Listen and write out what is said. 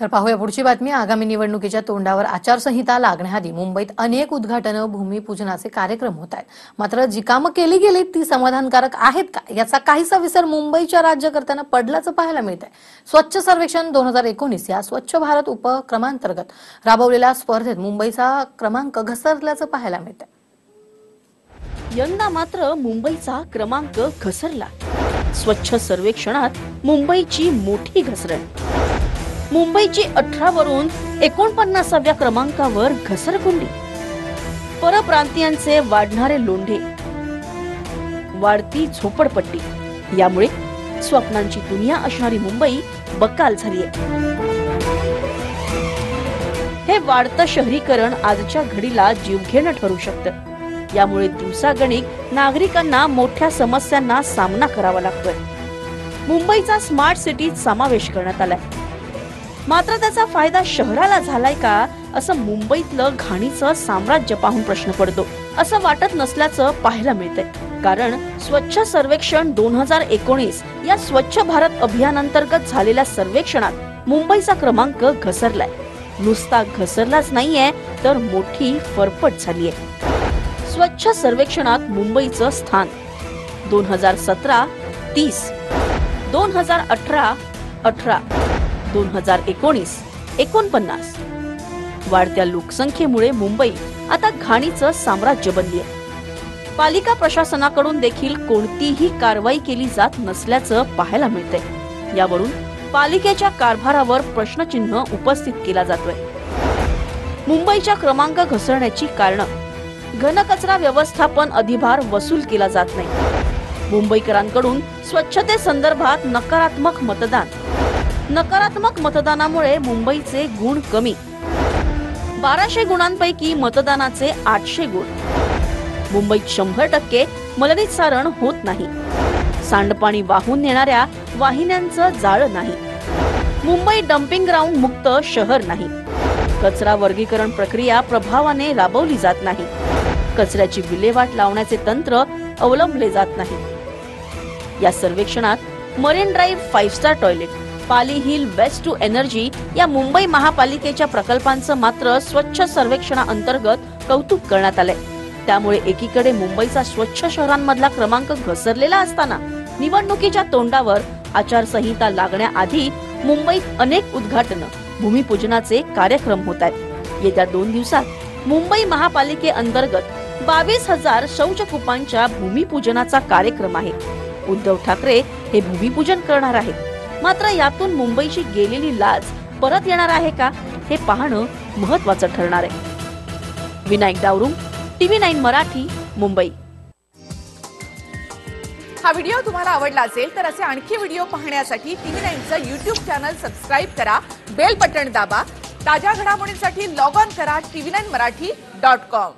तर पाहूया पुढची बातमी. आगामी निवडणुकीच्या तोंडावर आचारसंहिता लागण्याआधी मुंबईत अनेक उद्घाटनं भूमिपूजनाचे कार्यक्रम होत आहेत. मात्र जी कामं केली गेली ती समाधानकारक आहेत का? याचा काहीसा विसर मुंबईच्या राज्यकर्त्यांना पडल्याचं पाहायला मिळत आहे स्वच्छ सर्वेक्षण दोन हजार एकोणीस या स्वच्छ भारत उपक्रमांतर्गत राबवलेल्या स्पर्धेत मुंबईचा क्रमांक घसरल्याचं पाहायला मिळत आहे यंदा मात्र मुंबईचा क्रमांक घसरला. स्वच्छ सर्वेक्षणात मुंबईची मोठी घसरण. मुंबईची अठरा वरून एकोणपन्नासाव्या क्रमांकावर घसरगुंडी. परप्रांतीयांचे वाढणारे लोंढे वाढती झोपडपट्टी. यामुळे स्वप्नांची दुनिया असणारी मुंबई बकाल झालीय हे वाढतं शहरीकरण आजच्या घडीला जीवघेणं ठरू शकतं. यामुळे दिवसागणिक नागरिकांना मोठ्या समस्यांना सामना करावा लागतोय. मुंबईचा स्मार्ट सिटीत समावेश करण्यात आलाय. मात्र त्याचा फायदा शहराला झालाय का असं मुंबईतलं घाणीचं साम्राज्य पाहून प्रश्न पडतो. असं वाटत नसल्याचं पाहायला मिळतंय. कारण स्वच्छ सर्वेक्षण दोन हजार एकोणीस या स्वच्छ भारत अभियानांतर्गत झालेल्या सर्वेक्षणात मुंबईचा क्रमांक घसरलाय. नुसता घसरलाच नाहीये तर मोठी फरफट झालीय. स्वच्छ सर्वेक्षणात मुंबईचं स्थान. दोन हजार सतरा तीस. दोन हजार अठरा अठरा. दोन हजार एकोणीस एकोणपन्नास. वाढत्या लोकसंख्येमुळे मुंबई आता घाणीचं साम्राज्य बनली आहे. पालिका प्रशासनाकडून देखील कोणतीही कारवाई केली जात नसल्याचं पाहायला मिळतंय. यावरून पालिकेच्या कारभारावर प्रश्नचिन्ह उपस्थित केला जातोय. मुंबईच्या क्रमांक घसरण्याची कारण. घनकचरा व्यवस्थापन अधिभार वसूल केला जात नाही. मुंबईकरांकडून स्वच्छते संदर्भात नकारात्मक मतदान. नकारात्मक मतदानामुळे मुंबईचे गुण कमी. बाराशे गुणांपैकी मतदानाचे आठशे गुण. मुंबईत शंभर टक्के मलनिस्सारण होत नाही. सांडपाणी वाहून नेणाऱ्या वाहिन्यांचं जाळं नाही. मुंबई डम्पिंग ग्राउंड मुक्त शहर नाही. कचरा वर्गीकरण प्रक्रिया प्रभावाने राबवली जात नाही. कचऱ्याची विल्हेवाट लावण्याचे तंत्र अवलंबले जात नाही. या सर्वेक्षणात marine drive five star toilet Pali hill waste to energy या मुंबई महापालिकेच्या प्रकल्पांचं मात्र स्वच्छ सर्वेक्षणाअंतर्गत कौतुक करण्यात आलंय. त्यामुळे एकीकडे मुंबईचा स्वच्छ शहरांमधला क्रमांक घसरलेला असताना निवडणुकीच्या तोंडावर आचारसंहिता लागण्याआधी मुंबईत अनेक उद्घाटनं भूमिपूजनाचे कार्यक्रम होत आहेत येत्या दोन दिवसात मुंबई महापालिकेअंतर्गत बावीस हजार शौचकूपांच्या भूमिपूजनाचा कार्यक्रम आहे. उद्धव ठाकरे हे भूमिपूजन करणार आहेत. मात्र यातून मुंबईची गेलेली लाज परत येणार आहे का हे पाहणं महत्वाचं ठरणार आहे. Vinayak Dawrung TV nine Marathi Mumbai. हा व्हिडिओ तुम्हाला आवडला असेल तर असे आणखी व्हिडिओ पाहण्यासाठी टीव्ही नाईनचं युट्यूब चॅनल सबस्क्राईब करा बेल बटन दाबा ताज्या घडामोडींसाठी लॉग ऑन करा TV nine Marathi dot com.